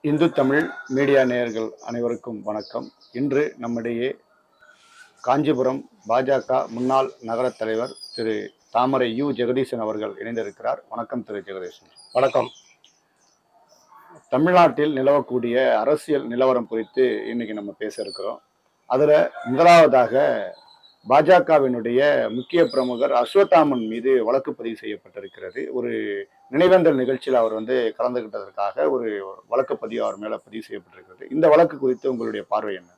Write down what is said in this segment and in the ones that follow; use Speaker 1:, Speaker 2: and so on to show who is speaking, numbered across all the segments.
Speaker 1: Hindu Tamil media நேயர்கள் அனைவருக்கும் வணக்கம். இன்று நம்மிடையே காஞ்சிபுரம் பாஜக முன்னாள் நகர தலைவர் திரு தாமரை யு ஜெகதீசன் அவர்கள் இணைந்திருக்கிறார். வணக்கம் திரு ஜெகதீசன்.
Speaker 2: வணக்கம்.
Speaker 1: தமிழ்நாட்டில் நிலவக்கூடிய அரசியல் நிலவரம் குறித்து இன்னைக்கு நம்ம பேச இருக்கிறோம். அதுல முதலாவதாக பாஜகவினுடைய முக்கிய பிரமுகர் அஸ்வத்தாமன் மீது வழக்கு பதிவு செய்யப்பட்டிருக்கிறது. ஒரு நினைவேந்தல் நிகழ்ச்சியில் அவர் வந்து கலந்துகிட்டதற்காக ஒரு வழக்கு பதிவு அவர் மேலே பதிவு செய்யப்பட்டிருக்கிறது. இந்த வழக்கு குறித்து உங்களுடைய பார்வை என்ன?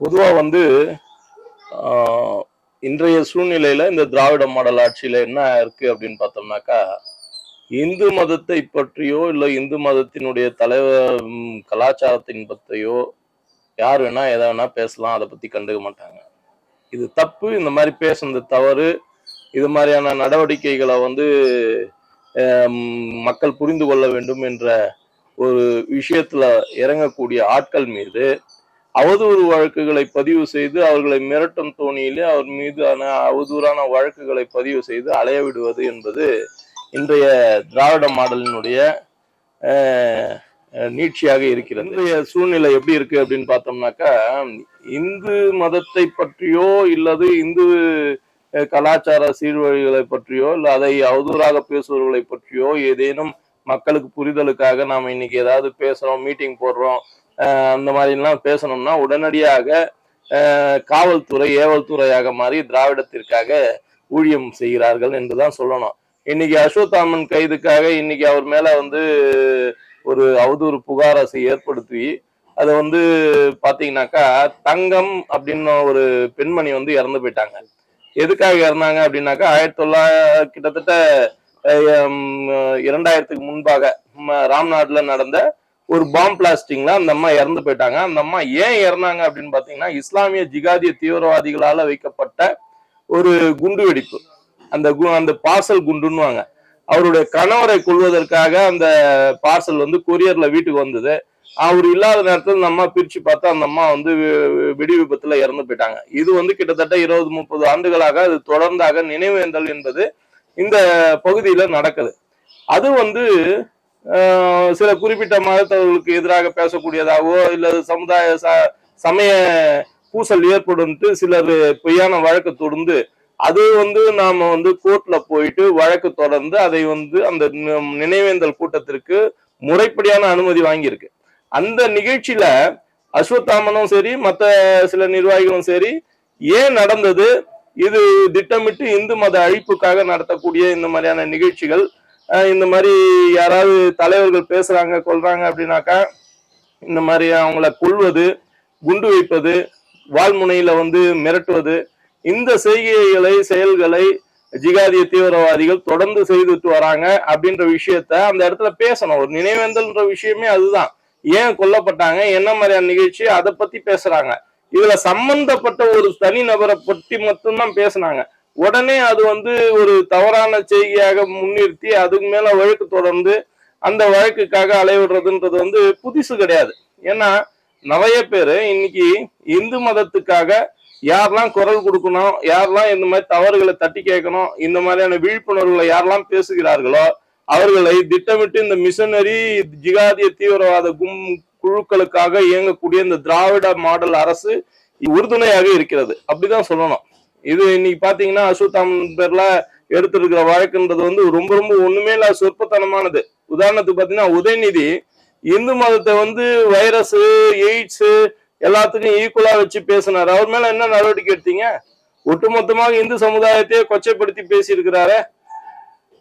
Speaker 2: பொதுவாக வந்து இன்றைய சூழ்நிலையில் இந்த திராவிட மாடல் ஆட்சியில் என்ன இருக்கு அப்படின்னு பார்த்தோம்னாக்கா இந்து மதத்தை பற்றியோ இல்லை இந்து மதத்தினுடைய தலைவர் கலாச்சாரத்தின் பற்றியோ யார் வேணா எதை வேணா பேசலாம் அதை பத்தி கண்டுக்க மாட்டாங்க. இது தப்பு இந்த மாதிரி பேசுனது தவறு. இது மாதிரியான நடவடிக்கைகளை வந்து மக்கள் புரிந்து கொள்ள வேண்டும் என்ற ஒரு விஷயத்துல இறங்கக்கூடிய ஆட்கள் மீது அவதூறு வழக்குகளை பதிவு செய்து அவர்களை மிரட்டும் தோணியிலே அவர் மீதான அவதூறான வழக்குகளை பதிவு செய்து அலைய விடுவது என்பது இன்றைய திராவிட மாடலினுடைய நீட்சியாக இருக்கிறது. இன்றைய சூழ்நிலை எப்படி இருக்கு அப்படின்னு பார்த்தோம்னாக்கா இந்து மதத்தை பற்றியோ இல்லது இந்து கலாச்சார சீர்வழிகளை பற்றியோ இல்லை அதை அவதூறாக பேசுபவர்களை பற்றியோ ஏதேனும் மக்களுக்கு புரிதலுக்காக நாம இன்னைக்கு ஏதாவது பேசுறோம் மீட்டிங் போடுறோம் அந்த மாதிரிலாம் பேசணும்னா உடனடியாக காவல்துறை ஏவல்துறையாக மாறி திராவிடத்திற்காக ஊழியம் செய்கிறார்கள் என்றுதான் சொல்லணும். இன்னைக்கு அஸ்வத்தாமன் கைதுக்காக இன்னைக்கு அவர் மேல வந்து ஒரு அவதூறு புகாரசை ஏற்படுத்தி அதை வந்து பாத்தீங்கன்னாக்கா தங்கம் அப்படின்னு ஒரு பெண்மணி வந்து இறந்து போயிட்டாங்க. எதுக்காக இறந்தாங்க அப்படின்னாக்கா ஆயிரத்தி தொள்ளாயிரம் கிட்டத்தட்ட இரண்டாயிரத்துக்கு முன்பாக ராம்நாட்ல நடந்த ஒரு பாம் பிளாஸ்டிங்ல அந்த அம்மா இறந்து போயிட்டாங்க. அந்த அம்மா ஏன் இறந்தாங்க அப்படின்னு பாத்தீங்கன்னா இஸ்லாமிய ஜிகாதிய தீவிரவாதிகளால வைக்கப்பட்ட ஒரு குண்டு வெடிப்பு அந்த கு- அந்த பார்சல் குண்டுன்னுவாங்க. அவருடைய கணவரை கொள்வதற்காக அந்த பார்சல் வந்து கொரியர்ல வீட்டுக்கு வந்தது. அவர் இல்லாத நேரத்தில் அந்த அம்மா பிரிச்சு பார்த்தா அந்த அம்மா வந்து வெடி விபத்துல இறந்து போயிட்டாங்க. இது வந்து கிட்டத்தட்ட இருபது முப்பது ஆண்டுகளாக அது தொடர்ந்தாக நினைவேந்தல் என்பது இந்த பகுதியில நடக்குது. அது வந்து சில குறிப்பிட்ட மதத்தவர்களுக்கு எதிராக பேசக்கூடியதாகவோ இல்லது சமுதாய ச- சமய பூசல் ஏற்படும் சிலர் பொய்யான வழக்கு தொடர்ந்து அது வந்து நாம வந்து கோர்ட்ல போயிட்டு வழக்கு தொடர்ந்து அதை வந்து அந்த நினைவேந்தல் கூட்டத்திற்கு முறைப்படியான அனுமதி வாங்கியிருக்கு. அந்த நிகழ்ச்சியில அஸ்வத்தாமனும் சரி மற்ற சில நிர்வாகிகளும் சரி ஏன் நடந்தது? இது திட்டமிட்டு இந்து மத அழிப்புக்காக நடத்தக்கூடிய இந்த மாதிரியான நிகழ்ச்சிகள் இந்த மாதிரி யாராவது தலைவர்கள் பேசுறாங்க கொள்றாங்க அப்படின்னாக்கா இந்த மாதிரி அவங்கள கொல்வது குண்டு வைப்பது வால்முனையில வந்து மிரட்டுவது இந்த செய்கைகளை செயல்களை ஜிகாதிய தீவிரவாதிகள் தொடர்ந்து செய்துட்டு வராங்க அப்படின்ற விஷயத்த அந்த இடத்துல பேசணும். ஒரு நினைவேந்தல்ன்ற விஷயமே அதுதான். ஏன் கொல்லப்பட்டாங்க? என்ன மாதிரியான நிகழ்ச்சி? அதை பத்தி பேசுறாங்க. இதுல சம்பந்தப்பட்ட ஒரு தனி நபரை பற்றி மட்டும்தான் பேசுனாங்க. உடனே அது வந்து ஒரு தவறான செய்தியாக முன்னிறுத்தி அதுக்கு மேல வழக்கு தொடர்ந்து அந்த வழக்குக்காக அலைவிடுறதுன்றது வந்து புதுசு கிடையாது. ஏன்னா நிறைய பேர் இன்னைக்கு இந்து மதத்துக்காக யாரெல்லாம் குரல் கொடுக்கணும் யாரெல்லாம் இந்த மாதிரி தவறுகளை தட்டி கேட்கணும் இந்த மாதிரியான விழிப்புணர்வுகளை யாரெல்லாம் பேசுகிறார்களோ அவர்களை திட்டமிட்டு இந்த மிஷனரி ஜிகாதிய தீவிரவாத கும் குழுக்களுக்காக இயங்கக்கூடிய இந்த திராவிட மாடல் அரசு உறுதுணையாக இருக்கிறது. அப்படிதான் சொல்லணும். இது இன்னைக்கு பாத்தீங்கன்னா அஸ்வத்தாமன் பேர்ல எடுத்திருக்கிற வழக்குன்றது வந்து ரொம்ப ரொம்ப ஒண்ணுமே இல்லாத சொற்பத்தனமானது. உதாரணத்துக்கு பாத்தீங்கன்னா உதயநிதி இந்து மதத்தை வந்து வைரஸ் எய்ட்ஸ் எல்லாத்துக்கும் ஈக்குவலா வச்சு பேசினார். அவர் மேல என்ன நடவடிக்கை எடுத்தீங்க? ஒட்டுமொத்தமாக இந்து சமுதாயத்தையே கொச்சைப்படுத்தி பேசியிருக்கிறாரு.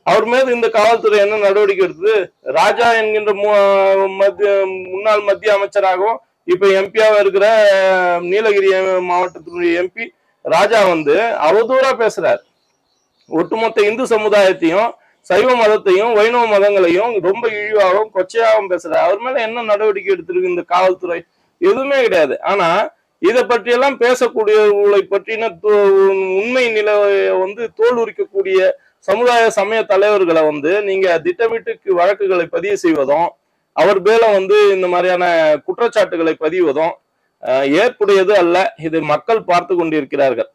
Speaker 2: அவர் மீது இந்த காவல்துறை என்ன நடவடிக்கை எடுத்தது? ராஜா என்கின்ற மு- மத்திய முன்னாள் மத்திய அமைச்சராகவும் இப்ப எம்பியாவா இருக்கிற நீலகிரி மாவட்டத்தினுடைய எம்பி ராஜா வந்து அவதூறா பேசுறார். ஒட்டுமொத்த இந்து சமுதாயத்தையும் சைவ மதத்தையும் வைணவ மதங்களையும் ரொம்ப இழிவாகவும் கொச்சையாகவும் பேசுறாரு. அவர் மேல என்ன நடவடிக்கை எடுத்திருக்கு இந்த காவல்துறை? எதுவுமே கிடையாது. ஆனா இதை பற்றியெல்லாம் பேசக்கூடியவர்களை பற்றின உண்மை நிலையை வந்து தோல் உரிக்கக்கூடிய சமுதாய சமய தலைவர்களை வந்து நீங்க திட்டமிட்டு வழக்குகளை பதிவு செய்வதும் அவர் மேல வந்து இந்த மாதிரியான குற்றச்சாட்டுகளை பதிவதும் ஏற்புடையது அல்ல. இது மக்கள் பார்த்து கொண்டிருக்கிறார்கள்.